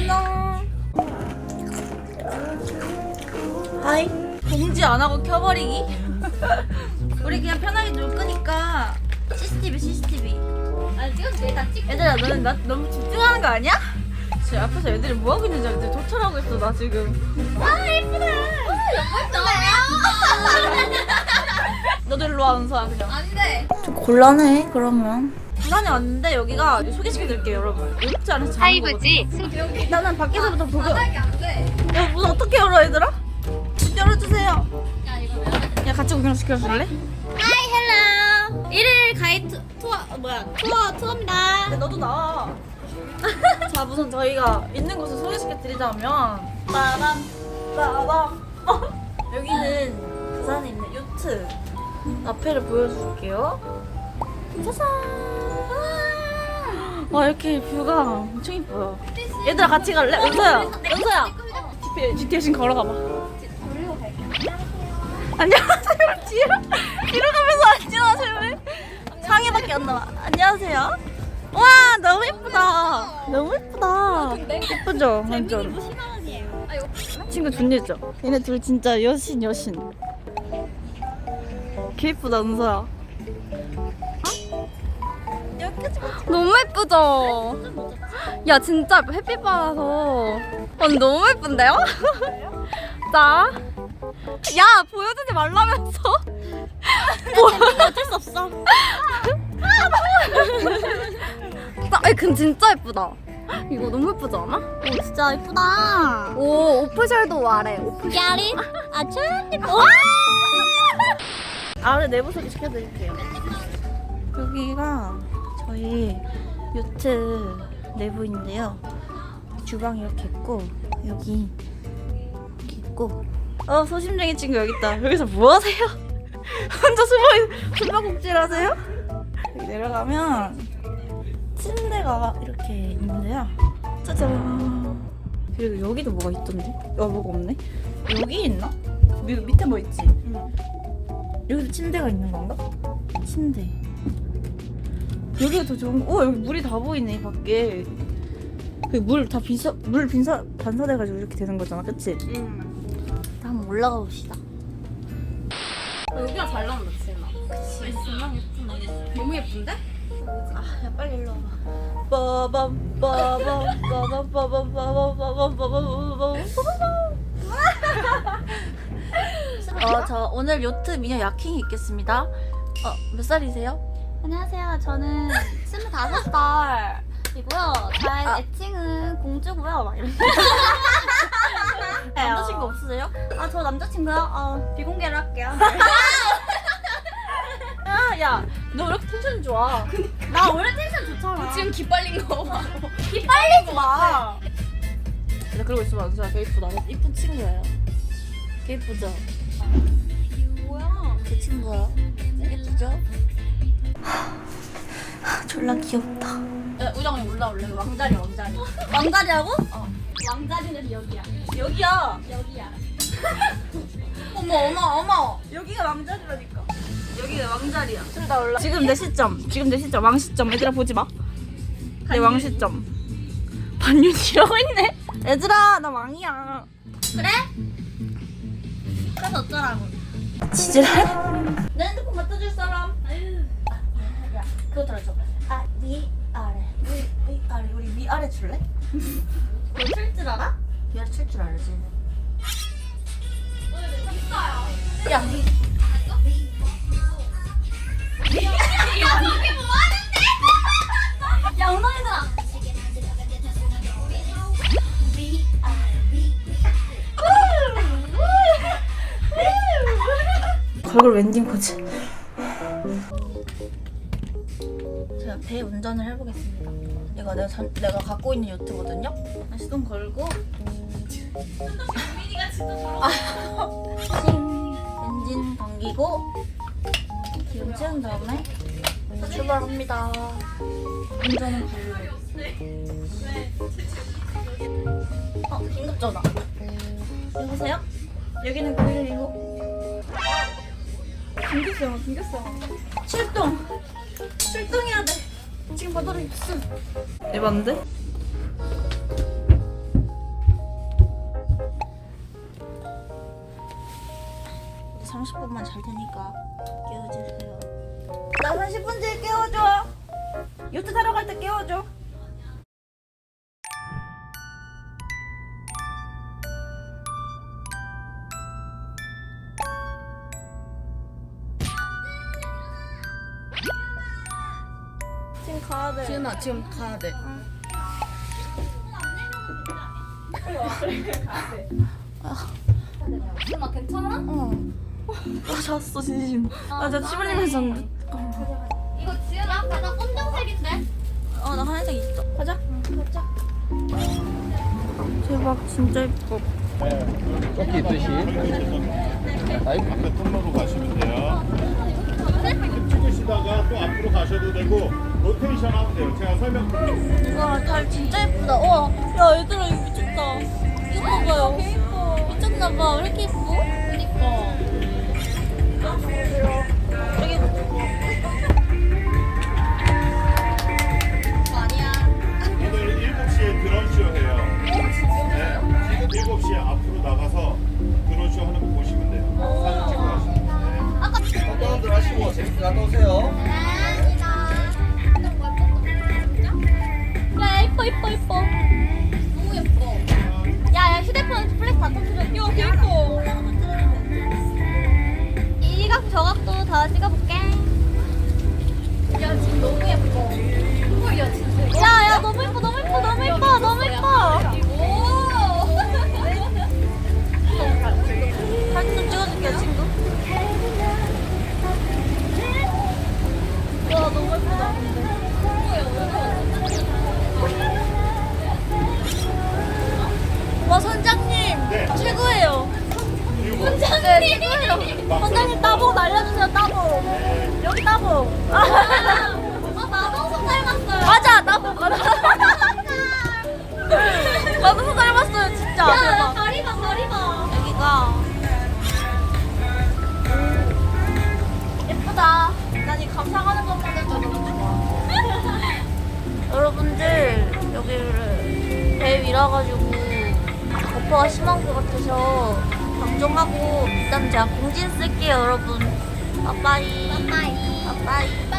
안녕. 하이. 공지 안 하고 켜버리기? 우리 그냥 편하게 놀 거니까 CCTV CCTV. 아 지금 내가 찍. 얘들아 너는 나 너무 집중하는 거 아니야? 저 앞에서 애들이 뭐 하고 있는지 알지? 도찰하고 있어 나 지금. 아 예쁘다. 너도 일로 와 은서야 그냥. 아닌데. 좀 곤란해 그러면. 부산에 왔는데 여기가 소개시켜드릴게요 여러분. 자는 거거든. 여기 나는 밖에서부터 보고. 바닥이 안 돼. 야, 문 어떻게 열어, 얘들아? 열어주세요. 야 이거 왜? 야, 같이 구경 시켜줄래? 하이 헬로. 1일 가이드 투어 어, 뭐야 투어 투어입니다. 야, 너도 나와. 자, 우선 저희가 있는 곳을 소개시켜드리자면, 빠밤, 빠밤. 여기는 부산에 있는 요트 앞에를 보여줄게요. 짜잔. 와, 이렇게 뷰가 엄청 이뻐요. 얘들아, 같이 갈래? 은서야, 은서야. 뒤에 대신 걸어가봐. 안녕하세요. 뒤로 뒤로 가면서 안녕하세요. 상의밖에 안 나와. 안녕하세요. 와 너무 예쁘다. 너무 예쁘다. 예쁘죠 완전. 뭐 10만 원이에요. 아 이거 친구 존예죠. 얘네 둘 진짜 여신 여신. 개 예쁘다 은서야. 너무 예쁘죠? 야 진짜 햇빛 받아서 언니 너무 예쁜데요? 자, 야 보여주지 말라면서 어쩔 수 없어. 자, 아니 근데 진짜 예쁘다 이거 너무 예쁘지 않아? 오 진짜 예쁘다. 오 오프셜도 아래 오프 야린 아참 아래 내부 소개 시켜드릴게요. 여기가 저희 요트 내부인데요. 주방이 이렇게 있고 여기 이렇게 있고 어 소심쟁이 친구 여기 있다. 여기서 뭐 하세요? 혼자 숨어 숨바꼭질 하세요? 여기 내려가면 침대가 이렇게 있는데요. 짜잔. 그리고 여기도 뭐가 있던데? 어 뭐가 없네? 여기 있나? 미, 밑에 뭐 있지? 여기도 침대가 있는 건가? 침대. 여기가 더 좋은 거. 어 여기 물이 다 보이네 밖에. 그물다 빈사 물 빈사 반사돼가지고 이렇게 되는 거잖아, 그치? 응 한번 올라가 봅시다. 여기가 잘 나온다 지금 그치 예쁘나 예쁘나 너무 예쁜데? 아, 야 빨리 일로 와봐. 빠밤 빠밤 빠밤 빠밤 빠밤 빠밤 빠밤 빠밤 어, 저 오늘 요트 미녀 야킹이 있겠습니다. 어, 몇 살이세요? 안녕하세요. 저는 25살이고요. 제 아. 애칭은 공주고요. 막 이런. 남자친구 없으세요? 아, 저 남자친구요? 어, 비공개를 할게요. 야, 야, 너 왜 이렇게 텐션 좋아? 나 원래 텐션 좋잖아. 지금 기빨린 거 봐. 빨리지 마. 나 그러고 있으면 안 좋아. 개 이쁘다. 이쁜 친구예요. 개 이쁘죠? 뭐야? 제 친구야. 예쁘죠? 졸라 귀엽다. 야, 우정이 올라올래? 왕자리, 왕자리. 왕자리하고? 어. 왕자리는 여기야. 여기야. 여기야. 어머, 어머, 어머. 여기가 왕자리라니까. 여기가 왕자리야. 둘 다 올라. 지금 내 시점. 지금 내 시점. 왕 시점. 얘들아 보지 마. 내 왕 시점. 반윤이라고 했네. 얘들아, 나 왕이야. 그래? 그래서 어쩌라고? 지지랄? 내 핸드폰 갖다 줄 사람? 아유. 야, 그거 들어줘. 아, 위, 아래. 위, 위, 아래. 우리 위, 아래 줄래? 너칠줄 알아? 위, 아래 칠줄 알지? 야, 야, 엉덩이들아. 걸걸 웬딩 포즈. 제가 배 운전을 해보겠습니다. 이거 내가 전, 내가 갖고 있는 요트거든요. 시동 걸고. 싱 엔진 당기고 기름 채운 다음에 출발합니다. 운전은 발로. 어 긴급 전화. 여보세요? 여기는 911호. 긴급상황, 긴급상황. 출동! 출동해야 돼! 지금 바다로 입수. 에반데? 30분만 잘 테니까 깨워주세요. 나 30분 뒤에 깨워줘. 요트 타러 갈 때 깨워줘. 가야 돼. 지은아 지금 가야 돼. 지은아 괜찮아? 어. 나 잤어 진심. 나 진짜 침 흘리면서 잤는데. 이거 지은아 바다 검정색인데? 어, 나 하얀색 있어. 가자. 가자. 대박, 진짜 예뻐. 조끼 있듯이. 앞에 통로로 가시면 돼요. 찍으시다가 또 앞으로 가셔도 되고 로테이션 하면 돼요. 제가 설명 와, 달 진짜 예쁘다. 와, 야, 얘들아, 이거 미쳤다. 이거 봐봐요. 미쳤나봐. 왜 이렇게 예뻐? 그니까. 여기 와, 선장님. 네. 최고예요. 그리고 네, 최고예요. 선장님, 따봉 날려주세요, 따봉. 여기 따봉. 아 마동석 닮았어요 맞아, 따봉. 나도 손 닮았어요, 진짜. 야. 다리 봐 다리 봐 여기가 예쁘다. 난이 감상하는 것만 해도 너무 좋아. 여러분들 여기를 배 위라 가지고 거파가 심한 것 같아서 방종하고 일단 제가 공진 쓸게요, 여러분. 빠빠이. 빠이 빠빠이.